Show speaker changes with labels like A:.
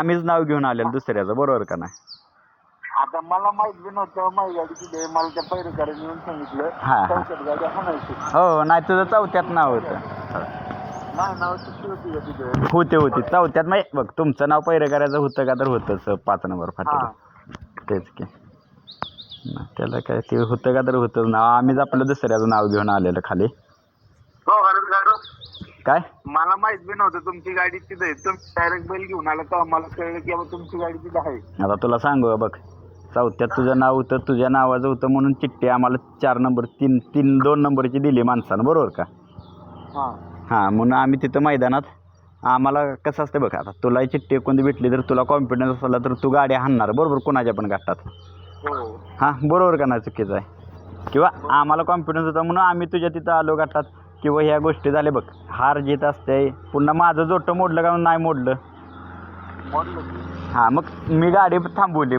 A: आम्हीच नाव घेऊन आलेलं दुसऱ्याचं बरोबर का नाही?
B: आता मला माहीत बी नव्हतं माझी गाडी किती आहे मला त्या पैरेकरांनी येऊन सांगितलं.
A: हा.
B: चौकात गाडी हाणायची
A: नाही तुझं चौथ्यात नाव होतं.
B: नाही नाव सुट्टी होती का तिथे.
A: होते होते. चौथ्यात मग बघ तुमचं नाव पहिलं करायचं होतं का तर होतंच पाच नंबर
B: हा.
A: फाटीला तेच की. त्याला काय ते होतं का तर होतंच नाव. आम्हीच आपलं दुसऱ्याचं नाव घेऊन आलेलं खाली. काय?
B: मला माहीत बी नव्हतं तुमची गाडी तिथे आहे. तुम्ही डायरेक्ट बैल घेऊन आला तेव्हा मला कळलं की बाबा तुमची गाडी तिथे आहे.
A: आता तुला सांगू बघ. चौथ्यात तुझं नाव होतं तुझ्या नावाचं होतं म्हणून चिठ्ठी आम्हाला चार नंबर तीन तीन दोन नंबरची दिली माणसानं बरोबर का?
B: हा.
A: हां म्हणून आम्ही तिथं मैदानात आम्हाला कसं असतं बघ आता तुला चिठ्ठी कोणती भेटली तर तुला कॉन्फिडन्स असला तर तू गाडी हाणणार बरोबर? कोणाच्या पण गाठात
B: हो.
A: हां बरोबर का नाही चुकीचं आहे? किंवा आम्हाला कॉन्फिडन्स होता म्हणून आम्ही तुझ्या तिथं आलो गाठात किंवा ह्या गोष्टी झाल्या बघ. हार जीत असते. पुन्हा माझं जोटं मोडलं का नाही मोडलं. हां मग मी गाडी थांबवली